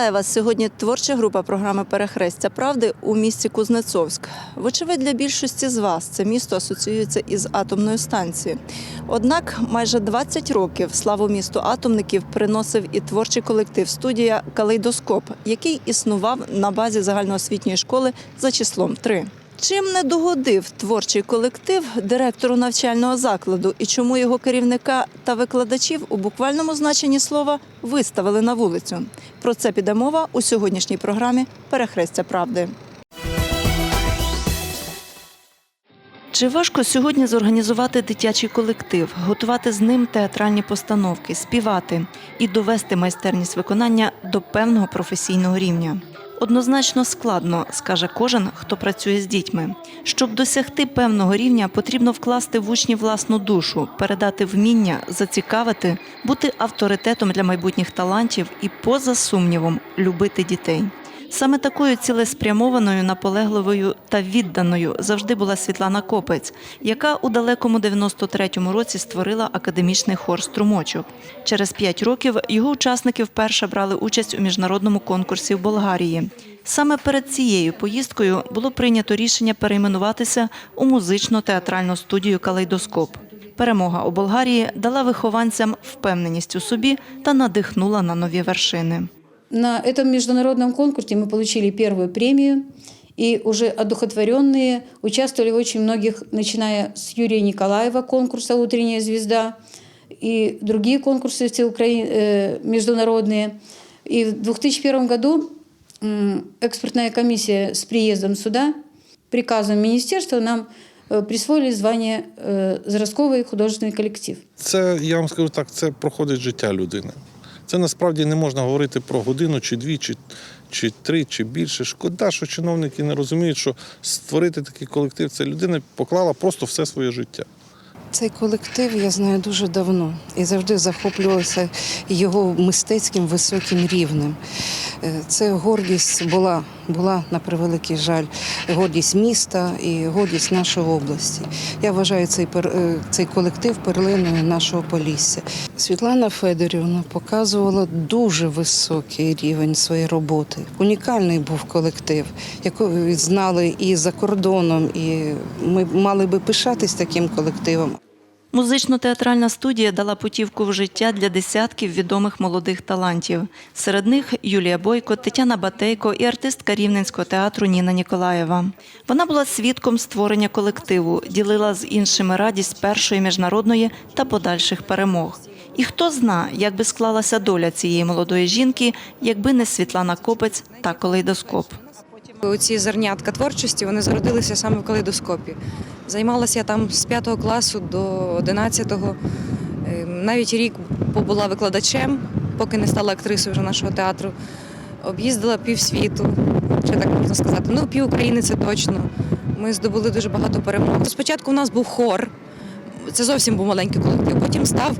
Вітаю вас сьогодні. Творча група програми Перехрестя правди у місті Кузнецовськ. Вочевидь, для більшості з вас це місто асоціюється із атомною станцією. Однак майже 20 років славу місту атомників приносив і творчий колектив студія Калейдоскоп, який існував на базі загальноосвітньої школи за числом 3. Чим не догодив творчий колектив директору навчального закладу і чому його керівника та викладачів у буквальному значенні слова виставили на вулицю? Про це піде мова у сьогоднішній програмі Перехрестя правди. Чи важко сьогодні зорганізувати дитячий колектив, готувати з ним театральні постановки, співати і довести майстерність виконання до певного професійного рівня? Однозначно складно, скаже кожен, хто працює з дітьми. Щоб досягти певного рівня, потрібно вкласти в учні власну душу, передати вміння, зацікавити, бути авторитетом для майбутніх талантів і, поза сумнівом, любити дітей. Саме такою цілеспрямованою, наполегливою та відданою завжди була Світлана Копець, яка у далекому 93-му році створила академічний хор струмочок. Через п'ять років його учасники вперше брали участь у міжнародному конкурсі в Болгарії. Саме перед цією поїздкою було прийнято рішення перейменуватися у музично-театральну студію Калейдоскоп. Перемога у Болгарії дала вихованцям впевненість у собі та надихнула на нові вершини. На этом международном конкурсе мы получили первую премию, и уже одухотворенные участвовали очень многих, начиная с Юрия Николаева, конкурса «Утренняя звезда», и другие конкурсы всеукраи- э, международные. И в 2001 году экспертная комиссия с приездом сюда, приказом министерства нам э, присвоили звание э, «Зразковый художественный коллектив». Це, я вам скажу так, це проходить життя людини. Це насправді не можна говорити про годину, чи дві, чи, чи три, чи більше. Шкода, що чиновники не розуміють, що створити такий колектив це людина поклала просто все своє життя. Цей колектив я знаю дуже давно і завжди захоплювалася його мистецьким високим рівнем. Е, Це гордість була, була на превеликий жаль, гордість міста і гордість нашої області. Я вважаю цей, е, цей колектив перлиною нашого полісся. Світлана Федорівна показувала дуже високий рівень своєї роботи. Унікальний був колектив, який знали і за кордоном, і ми мали би пишатись таким колективом. Музично-театральна студія дала путівку в життя для десятків відомих молодих талантів. Серед них Юлія Бойко, Тетяна Батейко і артистка Рівненського театру Ніна Ніколаєва. Вона була свідком створення колективу, ділила з іншими радість першої міжнародної та подальших перемог. І хто зна, як би склалася доля цієї молодої жінки, якби не Світлана Копець та колейдоскоп. Оці зернятка творчості вони зародилися саме в калейдоскопі. Займалася я там з 5 класу до 11-го. Е, Навіть рік побула викладачем, поки не стала актрисою вже нашого театру. Об'їздила півсвіту, чи так можна сказати. Ну, пів України це точно. Ми здобули дуже багато перемог. Спочатку у нас був хор, це зовсім був маленький колектив. Потім став.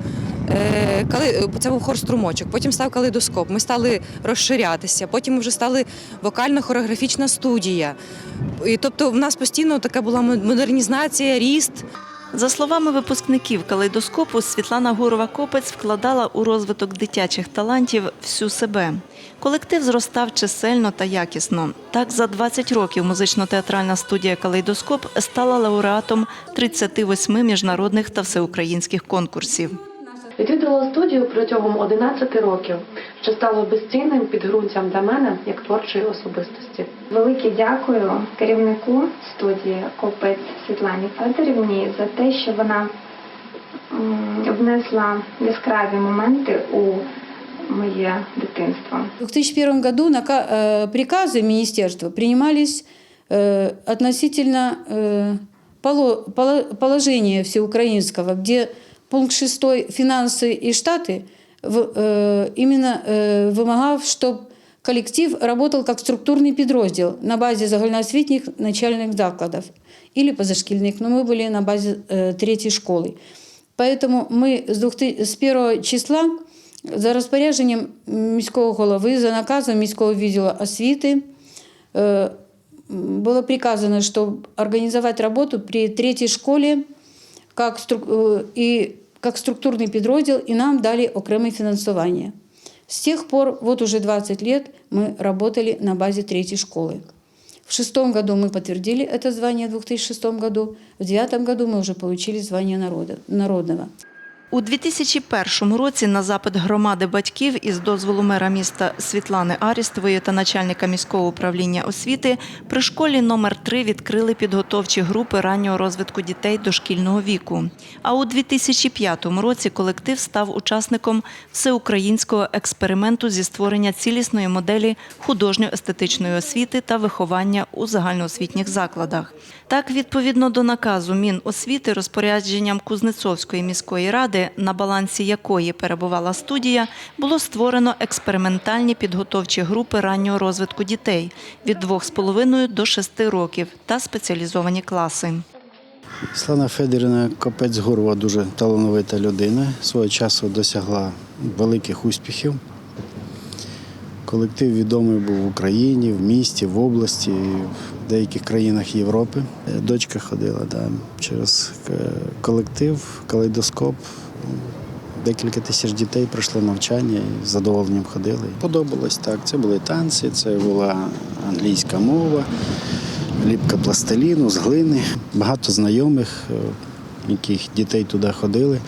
Це був хор струмочок, потім став калейдоскоп. Ми стали розширятися. Потім вже стали вокально-хореографічна студія. І тобто в нас постійно така була модернізація, ріст. За словами випускників калейдоскопу, Світлана Гурова Копець вкладала у розвиток дитячих талантів всю себе. Колектив зростав чисельно та якісно. Так, за 20 років музично-театральна студія Калейдоскоп стала лауреатом 38 міжнародних та всеукраїнських конкурсів. Відвідала студію протягом 11 років, що стало безцінним підґрунтям для мене як творчої особистості. Велике дякую керівнику студії Копець Світлані Федорівні за те, що вона м, внесла яскраві моменти у моє дитинство. В 2001 году нака- э, приказы министерства принимались э, относительно э, поло- поло- положения всеукраинского, где пункт 6 «Финансы и штаты» в- э, именно э, вымогал, чтобы коллектив работал как структурный подроздел на базе загальноосвітніх начальных закладов или позашкільних, но мы были на базе э, третьей школы. Поэтому мы с, 2000 з 1 числа за розпорядженням міського голови, за наказом міського відділу освіти е, було приказано, щоб організувати роботу при третій школі как, стру- е, і, как структурний підрозділ, і нам дали окреме фінансування. С тех пор, вот уже 20 лет, мы работали на базе третьей школы. В шестом году мы подтвердили это звание в 2006 году, в девятом году мы уже получили звание народа, народного. У 2001 році на запит громади батьків із дозволу мера міста Світлани Арістової та начальника міського управління освіти при школі номер 3 відкрили підготовчі групи раннього розвитку дітей дошкільного віку. А у 2005 році колектив став учасником всеукраїнського експерименту зі створення цілісної моделі художньо-естетичної освіти та виховання у загальноосвітніх закладах. Так, відповідно до наказу Міносвіти, розпорядженням Кузнецовської міської ради, на балансі якої перебувала студія, було створено експериментальні підготовчі групи раннього розвитку дітей від 2,5 до 6 років та спеціалізовані класи. Слана Федорівна Копець-Гурова дуже талановита людина. Свого часу досягла великих успіхів. Колектив відомий був в Україні, в місті, в області, в деяких країнах Європи. Дочка ходила да, через е, колектив, калейдоскоп. Декілька тисяч дітей пройшли навчання і з задоволенням ходили. Подобалось так. Це були танці, це була англійська мова, ліпка пластиліну з глини. Багато знайомих, е, яких дітей туди ходили,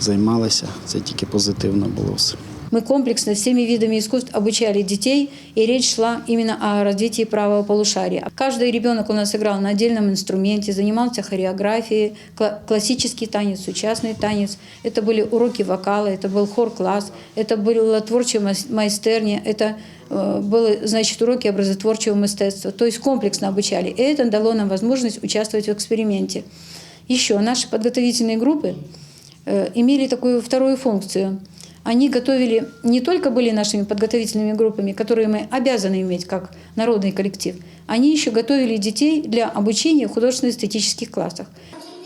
займалися. Це тільки позитивно було все. Мы комплексно всеми видами искусств обучали детей, и речь шла именно о развитии правого полушария. Каждый ребенок у нас играл на отдельном инструменте, занимался хореографией, кла- классический танец, сучасный танец. Это были уроки вокала, это был хор-класс, это была творчая мас- майстерня, это э, были, значит, уроки образотворчего мастерства. То есть комплексно обучали. И это дало нам возможность участвовать в эксперименте. Еще наши подготовительные группы э, имели такую вторую функцию. Они готовили, не только были нашими подготовительными группами, которые мы обязаны иметь как народный коллектив, они еще готовили детей для обучения в художественно-эстетических классах.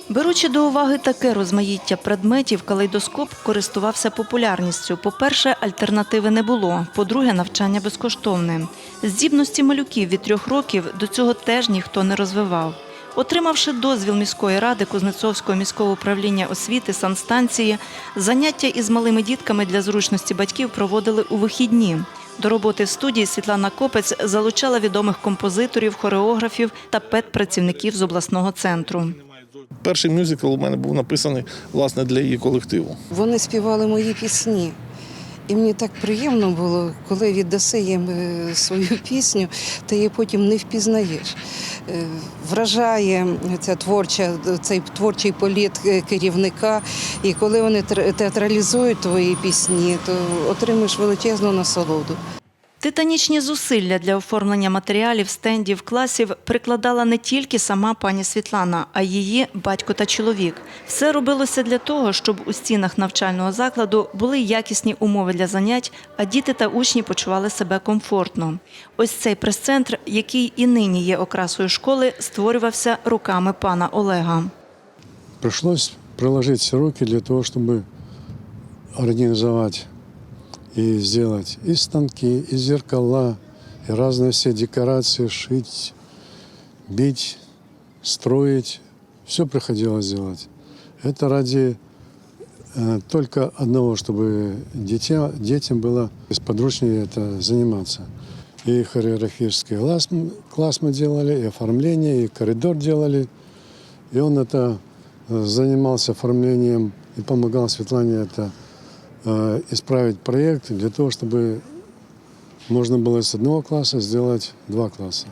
Беручи до уваги таке розмаїття предметів, калейдоскоп користувався популярністю. По-перше, альтернативи не було. По-друге, навчання безкоштовне. Здібності малюків від трьох років до цього теж ніхто не розвивав. Отримавши дозвіл міської ради Кузнецовського міського управління освіти санстанції, заняття із малими дітками для зручності батьків проводили у вихідні. До роботи в студії Світлана Копець залучала відомих композиторів, хореографів та педпрацівників з обласного центру. Перший мюзикл у мене був написаний власне для її колективу. Вони співали мої пісні. І мені так приємно було, коли віддаси їм е, свою пісню, ти її потім не впізнаєш. Е, Вражає ця творча, цей творчий політ е, керівника. І коли вони театралізують твої пісні, то отримуєш величезну насолоду. Титанічні зусилля для оформлення матеріалів, стендів, класів прикладала не тільки сама пані Світлана, а її батько та чоловік. Все робилося для того, щоб у стінах навчального закладу були якісні умови для занять, а діти та учні почували себе комфортно. Ось цей прес-центр, який і нині є окрасою школи, створювався руками пана Олега. Пришлось приложить все руки для того, чтобы организовать и сделать и станки, и зеркала, и разные все декорации, шить, бить, строить. Все приходилось делать. Это ради э, только одного, чтобы дитя, детям было сподручнее это заниматься. И хореографический класс, класс мы делали, и оформление, и коридор делали. И он это э, занимался оформлением и помогал Светлане это исправить проект для того, чтобы можно было с одного класса сделать два класса.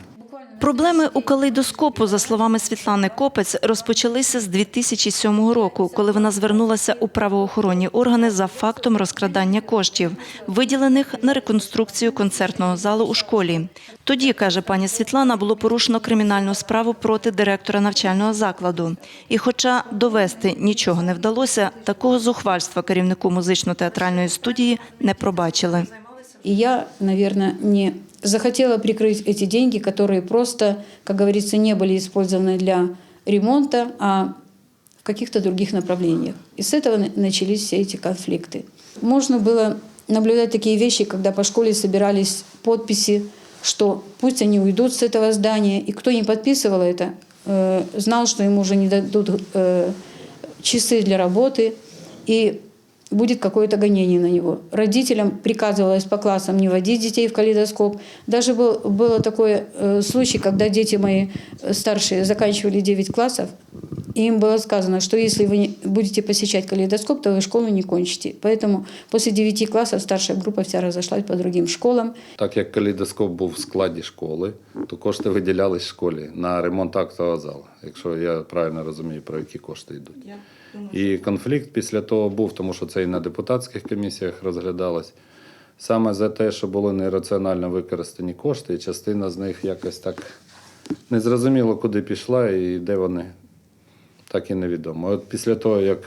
Проблеми у калейдоскопу, за словами Світлани Копець, розпочалися з 2007 року, коли вона звернулася у правоохоронні органи за фактом розкрадання коштів, виділених на реконструкцію концертного залу у школі. Тоді, каже пані Світлана, було порушено кримінальну справу проти директора навчального закладу. І хоча довести нічого не вдалося, такого зухвальства керівнику музично-театральної студії не пробачили. И я, наверное, не захотела прикрыть эти деньги, которые просто, как говорится, не были использованы для ремонта, а в каких-то других направлениях. И с этого на- начались все эти конфликты. Можно было наблюдать такие вещи, когда по школе собирались подписи, что пусть они уйдут с этого здания, и кто не подписывал это, э, знал, что ему уже не дадут э, часы для работы. И будет какое-то гонение на него. Родителям приказывалось по классам не водить детей в калейдоскоп. Даже был, было такой э, случай, когда дети мои э, старшие заканчивали 9 классов, и им было сказано, что если вы не будете посещать калейдоскоп, то вы школу не кончите. Поэтому после 9 классов старшая группа вся разошлась по другим школам. Так як калейдоскоп був в складі школи, то кошти виділялись школі на ремонт актового залу, якщо я правильно розумію, про які кошти йдуть. І конфлікт після того був, тому що це і на депутатських комісіях розглядалось. Саме за те, що були нераціонально використані кошти, і частина з них якось так незрозуміло, куди пішла і де вони, так і невідомо. От після того, як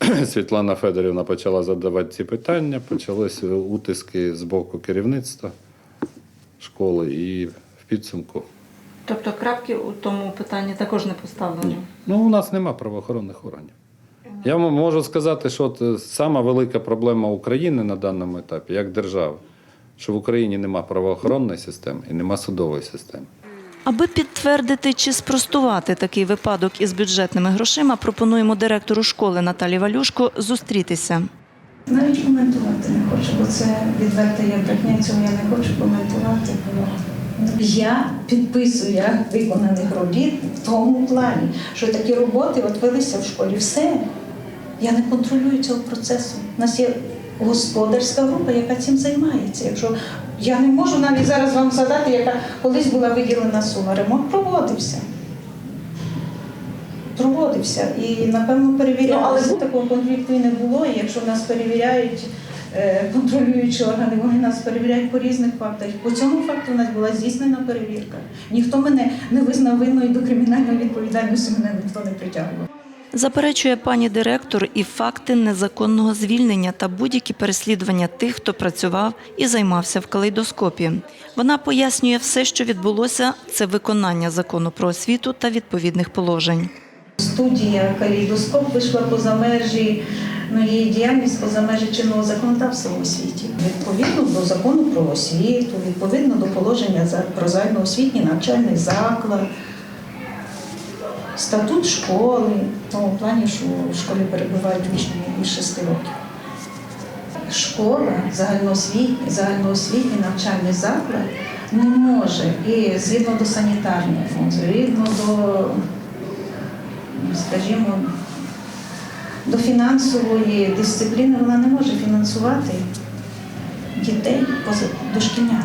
Світлана Федорівна почала задавати ці питання, почалися утиски з боку керівництва школи і в підсумку. Тобто крапки у тому питанні також не поставлено. Ну, у нас нема правоохоронних органів. Я можу сказати, що от е, сама велика проблема України на даному етапі, як держави, що в Україні нема правоохоронної системи і нема судової системи. Аби підтвердити чи спростувати такий випадок із бюджетними грошима, пропонуємо директору школи Наталі Валюшко зустрітися. Навіть коментувати не хочу, бо це відверта є брехня, цього я не хочу коментувати. Бо я підписую виконаних робіт в тому плані, що такі роботи от велися в школі. Все. Я не контролюю цього процесу. У нас є господарська група, яка цим займається. Якщо я не можу навіть зараз вам задати, яка колись була виділена сума. Ремонт проводився. Проводився і напевно перевіряли. Ну, але такого конфлікту і не було. І якщо нас перевіряють е, контролюючі органи, вони нас перевіряють по різних фактах. По цьому факту у нас була здійснена перевірка. Ніхто мене не визнав винною до кримінальної відповідальності, мене ніхто не притягував. Заперечує пані директор і факти незаконного звільнення та будь-які переслідування тих, хто працював і займався в калейдоскопі. Вона пояснює все, що відбулося, це виконання закону про освіту та відповідних положень. Студія Калейдоскоп вийшла поза межі, ну, її діяльність поза межі чинного законодавства в освіті. Відповідно до закону про освіту, відповідно до положення за- про загальноосвітній навчальний заклад, статут школи, в тому плані, що в школі перебувають учні із 6 років. Школа, загальноосвітній, загальноосвітній навчальний заклад не може і згідно до санітарних, норм, згідно до скажімо, до фінансової дисципліни вона не може фінансувати дітей дошкільнят.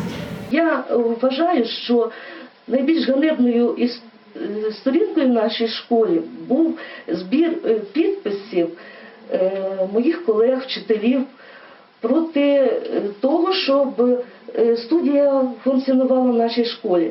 Я вважаю, що найбільш ганебною е, сторінкою в нашій школі був збір е, підписів е, моїх колег, вчителів проти е, того, щоб е, студія функціонувала в нашій школі.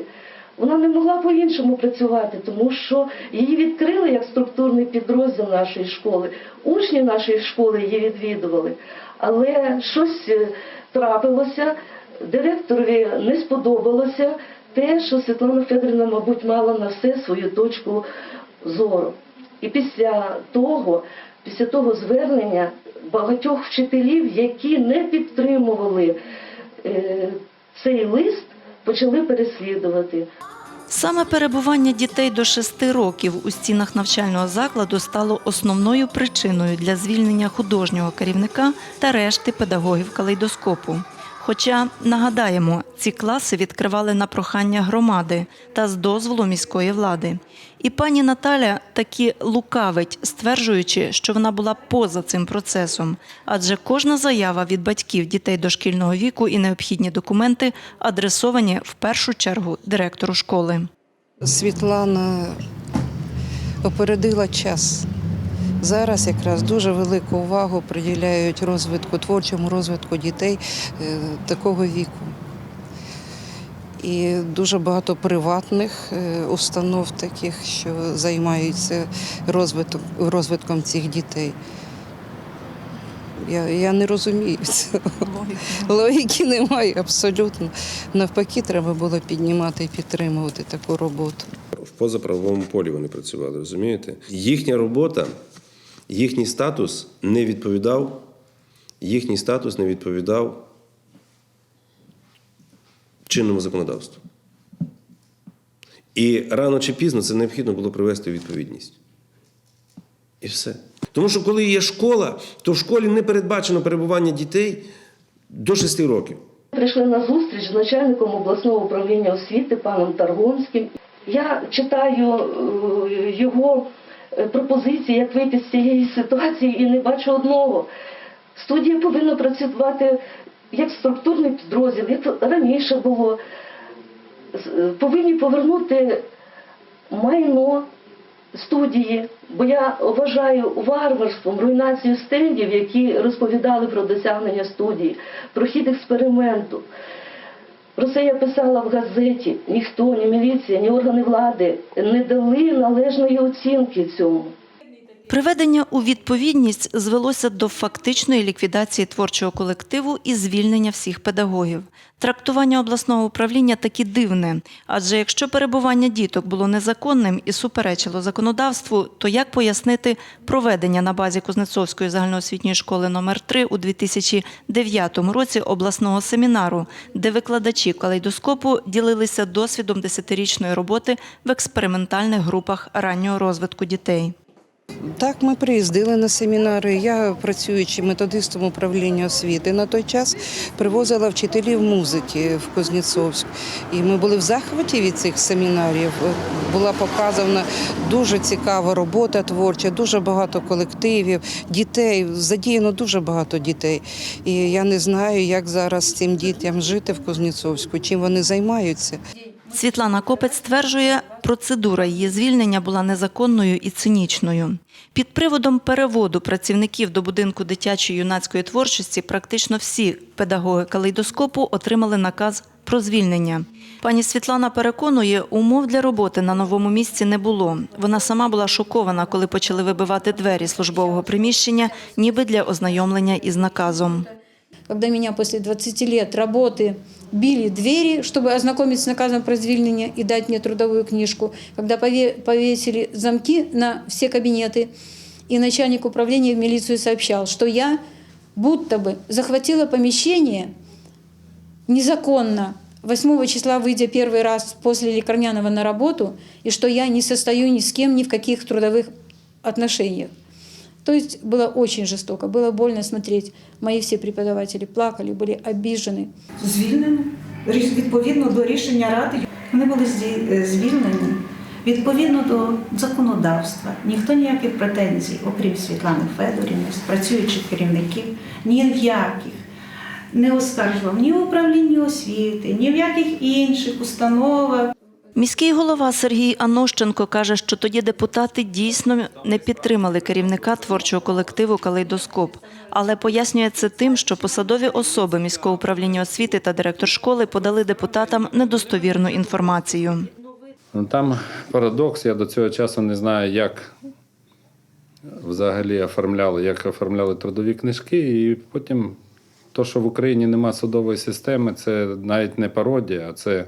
Вона не могла по-іншому працювати, тому що її відкрили як структурний підрозділ нашої школи. Учні нашої школи її відвідували, але щось е, трапилося, директорові не сподобалося те, що Світлана Федорівна, мабуть, мала на все свою точку зору. І після того, після того звернення багатьох вчителів, які не підтримували е, цей лист, почали переслідувати. Саме перебування дітей до 6 років у стінах навчального закладу стало основною причиною для звільнення художнього керівника та решти педагогів калейдоскопу. Хоча нагадаємо, ці класи відкривали на прохання громади та з дозволу міської влади. І пані Наталя таки лукавить, стверджуючи, що вона була поза цим процесом, адже кожна заява від батьків дітей дошкільного віку і необхідні документи адресовані в першу чергу директору школи. Світлана опередила час. Зараз якраз дуже велику увагу приділяють розвитку, творчому розвитку дітей е, такого віку. І дуже багато приватних е, установ таких, що займаються розвитком, розвитком цих дітей. Я, я не розумію цього. Логіки немає абсолютно. Навпаки, треба було піднімати і підтримувати таку роботу. В позаправовому полі вони працювали, розумієте? Їхня робота, їхній статус не відповідав, їхній статус не відповідав чинному законодавству. І рано чи пізно це необхідно було привести у відповідність. І все. Тому що коли є школа, то в школі не передбачено перебування дітей до 6 років. Прийшли на зустріч з начальником обласного управління освіти паном Таргонським. Я читаю е, його пропозиції, як вийти з цієї ситуації, і не бачу одного. Студія повинна працювати як структурний підрозділ, як раніше було. Е, Повинні повернути майно студії, бо я вважаю варварством руйнацію стендів, які розповідали про досягнення студії, про хід експерименту. Про це я писала в газеті. Ніхто, ні міліція, ні органи влади не дали належної оцінки цьому. Приведення у відповідність звелося до фактичної ліквідації творчого колективу і звільнення всіх педагогів. Трактування обласного управління таки дивне, адже якщо перебування діток було незаконним і суперечило законодавству, то як пояснити проведення на базі Кузнецовської загальноосвітньої школи номер 3 у 2009 році обласного семінару, де викладачі калейдоскопу ділилися досвідом десятирічної роботи в експериментальних групах раннього розвитку дітей. Так, ми приїздили на семінари. Я, працюючи методистом управління освіти, на той час привозила вчителів музики в Кузнєцовськ. І ми були в захваті від цих семінарів. Була показана дуже цікава робота творча, дуже багато колективів, дітей. Задіяно дуже багато дітей. І я не знаю, як зараз цим дітям жити в Кузнєцовську, чим вони займаються. Світлана Копець стверджує, процедура її звільнення була незаконною і цинічною. Під приводом переводу працівників до будинку дитячої юнацької творчості практично всі педагоги калейдоскопу отримали наказ про звільнення. Пані Світлана переконує, умов для роботи на новому місці не було. Вона сама була шокована, коли почали вибивати двері службового приміщення, ніби для ознайомлення із наказом. Когда меня после 20 лет работы били двери, чтобы ознакомить с наказом про звільнення и дать мне трудовую книжку, когда пове- повесили замки на все кабинеты, и начальник управления в милицию сообщал, что я будто бы захватила помещение незаконно, 8 числа выйдя первый раз после Лекарняного на работу, и что я не состою ни с кем, ни в каких трудовых отношениях. То есть было очень жестоко, было больно смотреть. Мои все преподаватели плакали, были обижены. Звільнено Ріш- відповідно до рішення ради. Вони були зді- е, звільнені відповідно до законодавства. Ніхто ніяких претензій, окрім Світлани Федорівни, з працюючих керівників, ніяких не оскаржував ні в управлінні освіти, ні в яких інших установах. Міський голова Сергій Анощенко каже, що тоді депутати дійсно не підтримали керівника творчого колективу Калейдоскоп, але пояснює це тим, що посадові особи міського управління освіти та директор школи подали депутатам недостовірну інформацію. Ну, Там парадокс, я до цього часу не знаю, як взагалі оформляли, як оформляли трудові книжки, і потім то, що в Україні нема судової системи, це навіть не пародія, а це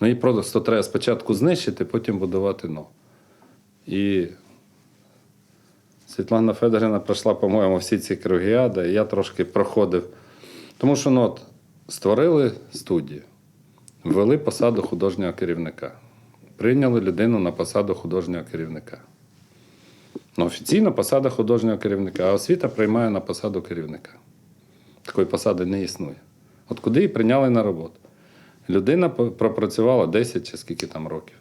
ну, і просто треба спочатку знищити, потім будувати нову. І Світлана Федорівна пройшла, по-моєму, всі ці кругіади, і я трошки проходив. Тому що ну, от, створили студію, ввели посаду художнього керівника. Прийняли людину на посаду художнього керівника. Ну, офіційно посада художнього керівника, а освіта приймає на посаду керівника. Такої посади не існує. От куди її прийняли на роботу? Людина пропрацювала 10 чи скільки там років.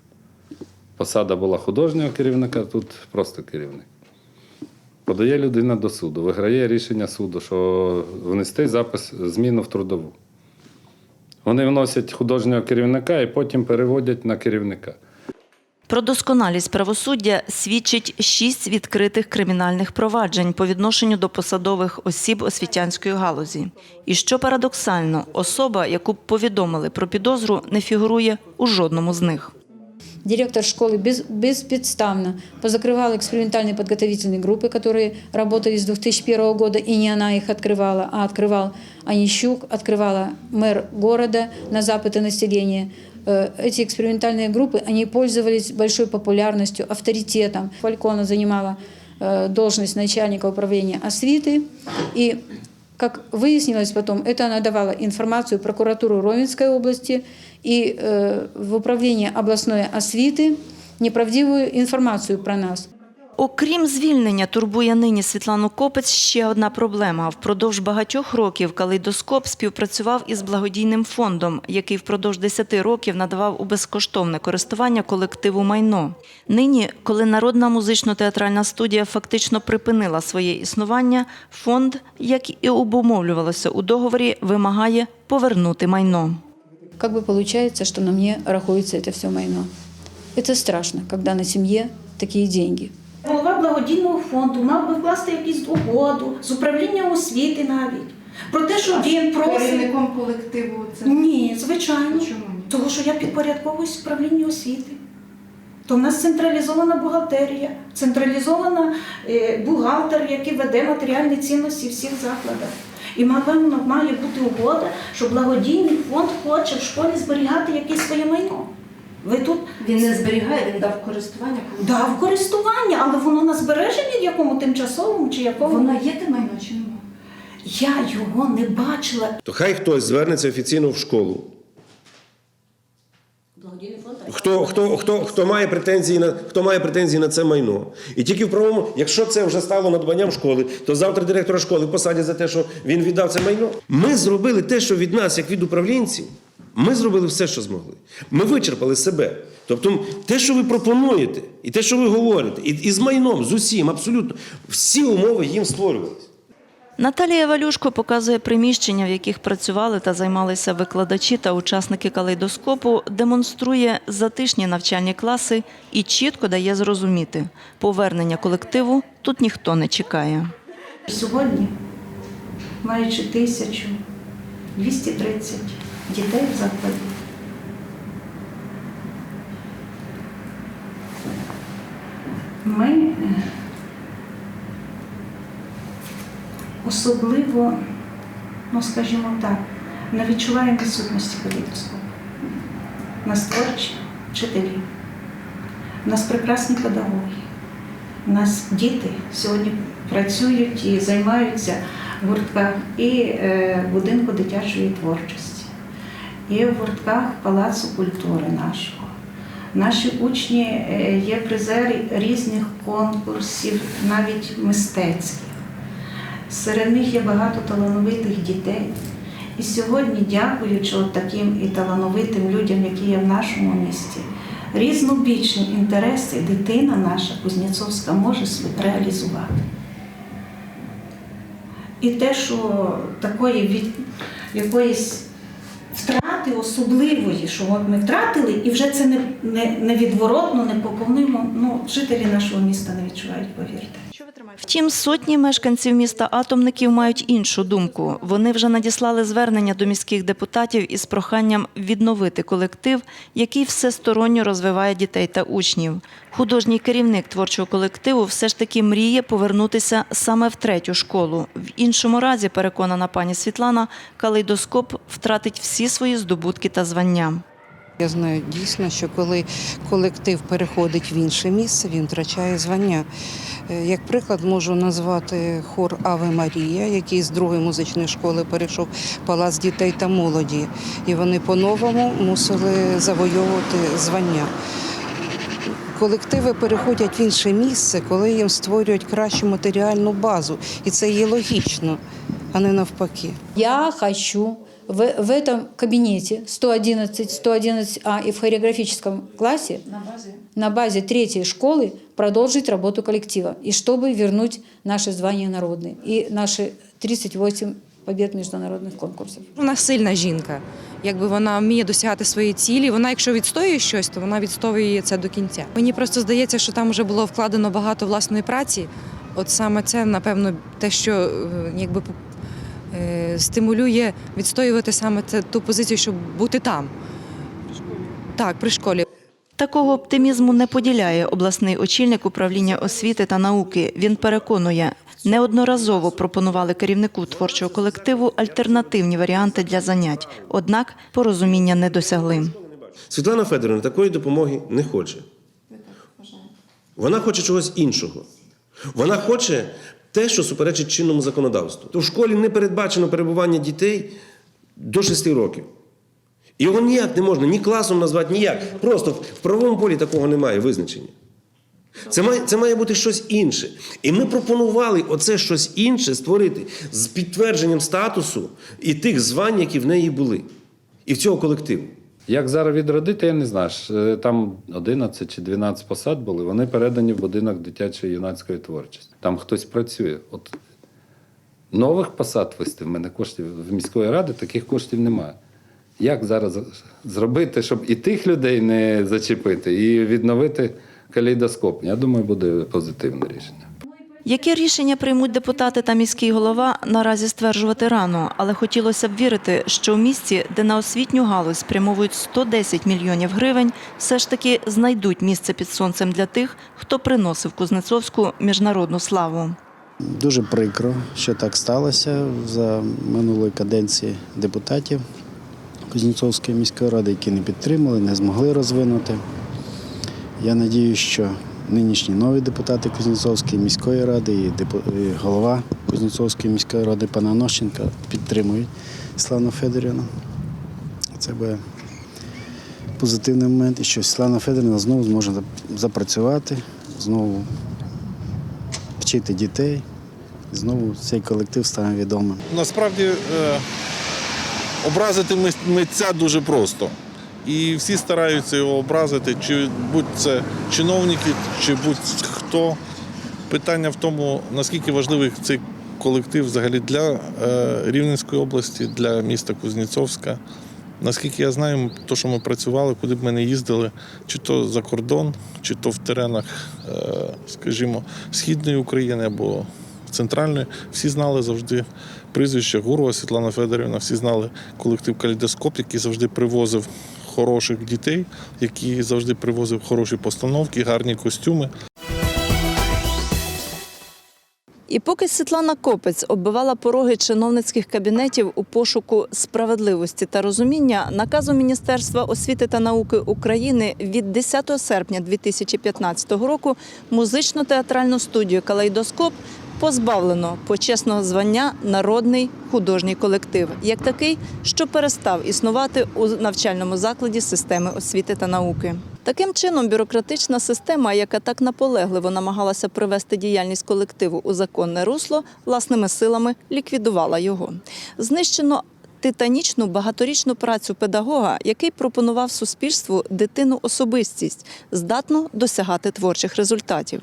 Посада була художнього керівника, тут просто керівник. Подає людина до суду, виграє рішення суду, що внести запис зміну в трудову. Вони вносять художнього керівника і потім переводять на керівника. Про досконалість правосуддя свідчить шість відкритих кримінальних проваджень по відношенню до посадових осіб освітянської галузі. І що парадоксально, особа, яку б повідомили про підозру, не фігурує у жодному з них. Директор школы без, беспредставно позакрывал экспериментальные подготовительные группы, которые работали с 2001 года, и не она их открывала, а открывал Онищук, открывала мэр города на запыты населения. Э, Эти экспериментальные группы, они пользовались большой популярностью, авторитетом. Фалькона занимала э, должность начальника управления освиты, и как выяснилось потом, это она давала информацию прокуратуру Ровенской области и э, в управление областной освиты неправдивую информацию про нас. Окрім звільнення, турбує нині Світлану Копець ще одна проблема. Впродовж багатьох років калейдоскоп співпрацював із благодійним фондом, який впродовж 10 років надавав у безкоштовне користування колективу майно. Нині, коли народна музично-театральна студія фактично припинила своє існування, фонд, як і обумовлювалося у договорі, вимагає повернути майно. Как бы получается, что на мне рахуется это все майно. Это страшно, когда на семье такие деньги. Благодійного фонду мав би вкласти якусь угоду з управлінням освіти навіть. Про те, що він просить. колективу Ні, звичайно. Чому ні? Тому що я підпорядковуюсь управлінню освіти. То в нас централізована бухгалтерія, централізована е, бухгалтер, який веде матеріальні цінності в всіх закладах. І напевно має бути угода, що благодійний фонд хоче в школі зберігати якесь своє майно. Ви тут Він не зберігає, він дав користування. дав користування, але воно на збереженні якому тимчасовому чи якому. є те майно чи немає? Я його не бачила. То хай хтось звернеться офіційно в школу. Хто, хто, хто, хто, має претензії на, хто має претензії на це майно? І тільки в правому, якщо це вже стало надбанням школи, то завтра директора школи посадять за те, що він віддав це майно. Ми зробили те, що від нас, як від управлінців, ми зробили все, що змогли. Ми вичерпали себе. Тобто, те, що ви пропонуєте, і те, що ви говорите, і, і з майном, з усім, абсолютно всі умови їм створювалися. Наталія Валюшко показує приміщення, в яких працювали та займалися викладачі та учасники калейдоскопу, демонструє затишні навчальні класи і чітко дає зрозуміти, повернення колективу тут ніхто не чекає. Сьогодні, маючи 1230 дітей в закладі, ми е, особливо, ну скажімо так, не відчуваємо відсутності калейдоскопу. Нас творчі вчителі, у нас прекрасні педагоги. У нас діти сьогодні працюють і займаються в гуртках і е, будинку дитячої творчості, і в гуртках Палацу культури нашого. Наші учні е, є призери різних конкурсів, навіть мистецьких. Серед них є багато талановитих дітей. І сьогодні, дякуючи от таким і талановитим людям, які є в нашому місті, різнобічні інтереси дитина наша Кузнєцовська може реалізувати. І те, що такої від якоїсь втрати особливої, що от ми втратили, і вже це не, не, невідворотно, не поповнимо, ну, жителі нашого міста не відчувають, повірте. Втім, сотні мешканців міста атомників мають іншу думку. Вони вже надіслали звернення до міських депутатів із проханням відновити колектив, який всесторонньо розвиває дітей та учнів. Художній керівник творчого колективу все ж таки мріє повернутися саме в третю школу. В іншому разі, переконана пані Світлана, калейдоскоп втратить всі свої здобутки та звання. Я знаю дійсно, що коли колектив переходить в інше місце, він втрачає звання. Е, Як приклад можу назвати хор Аве Марія, який з другої музичної школи перейшов в палац дітей та молоді, і вони по-новому мусили завойовувати звання. Колективи переходять в інше місце, коли їм створюють кращу матеріальну базу, і це є логічно, а не навпаки. Я хочу в, в этом кабинете 111, 111А и в хореографическом классе на базе, третьей школы продолжить работу коллектива. И чтобы вернуть наши звания народные и наши 38 побед международных конкурсов. Вона сильна жінка. Якби вона вміє досягати свої цілі. Вона, якщо відстоює щось, то вона відстоює це до кінця. Мені просто здається, що там вже було вкладено багато власної праці. От саме це, напевно, те, що е, якби е, стимулює відстоювати саме це, ту позицію, щоб бути там. Так, при школі. Такого оптимізму не поділяє обласний очільник управління освіти та науки. Він переконує, неодноразово пропонували керівнику творчого колективу альтернативні варіанти для занять, однак порозуміння не досягли. Світлана Федоровна такої допомоги не хоче. Вона хоче чогось іншого. Вона хоче те, що суперечить чинному законодавству. То в школі не передбачено перебування дітей до 6 років. Його ніяк не можна ні класом назвати, ніяк. Просто в правовому полі такого немає визначення. Це має, це має бути щось інше. І ми пропонували оце щось інше створити з підтвердженням статусу і тих звань, які в неї були, і в цього колективу. Як зараз відродити, я не знаю. Е, Там 11 чи 12 посад були, вони передані в будинок дитячої юнацької творчості. Там хтось працює. От нових посад вести в мене коштів в міської ради, таких коштів немає. Як зараз зробити, щоб і тих людей не зачепити, і відновити калейдоскоп? Я думаю, буде позитивне рішення. Які рішення приймуть депутати та міський голова, наразі стверджувати рано, але хотілося б вірити, що в місті, де на освітню галузь спрямовують 110 мільйонів гривень, все ж таки знайдуть місце під сонцем для тих, хто приносив Кузнецовську міжнародну славу. Дуже прикро, що так сталося за минулої каденції депутатів Кузнєцовської міської ради, які не підтримали, не змогли розвинути. Я надію, що нинішні нові депутати Кузнєцовської міської ради і голова Кузнєцовської міської ради пана Анощенка підтримують Славну Федорівну. Це буде позитивний момент, і що Славна Федорівна знову зможе запрацювати, знову вчити дітей. І знову цей колектив стане відомим. Насправді е, образити митця дуже просто. І всі стараються його образити, чи будь це чиновники, чи будь-хто. Питання в тому, наскільки важливий цей колектив взагалі для е, Рівненської області, для міста Кузнєцовська. Наскільки я знаю, то, що ми працювали, куди б ми не їздили, чи то за кордон, чи то в теренах, е, скажімо, Східної України або центральної, всі знали завжди прізвище Гурова Світлана Федорівна, всі знали колектив Калейдоскоп, який завжди привозив хороших дітей, який завжди привозив хороші постановки, гарні костюми. І поки Світлана Копець оббивала пороги чиновницьких кабінетів у пошуку справедливості та розуміння, наказом Міністерства освіти та науки України від 10 серпня 2015 року музично-театральну студію Калейдоскоп позбавлено почесного звання народний художній колектив, як такий, що перестав існувати у навчальному закладі системи освіти та науки. Таким чином, бюрократична система, яка так наполегливо намагалася привести діяльність колективу у законне русло, власними силами ліквідувала його. Знищено титанічну багаторічну працю педагога, який пропонував суспільству дитину особистість, здатну досягати творчих результатів.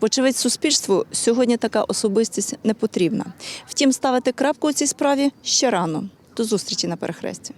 Вочевидь, суспільству сьогодні така особистість не потрібна. Втім, ставити крапку у цій справі ще рано. До зустрічі на перехресті.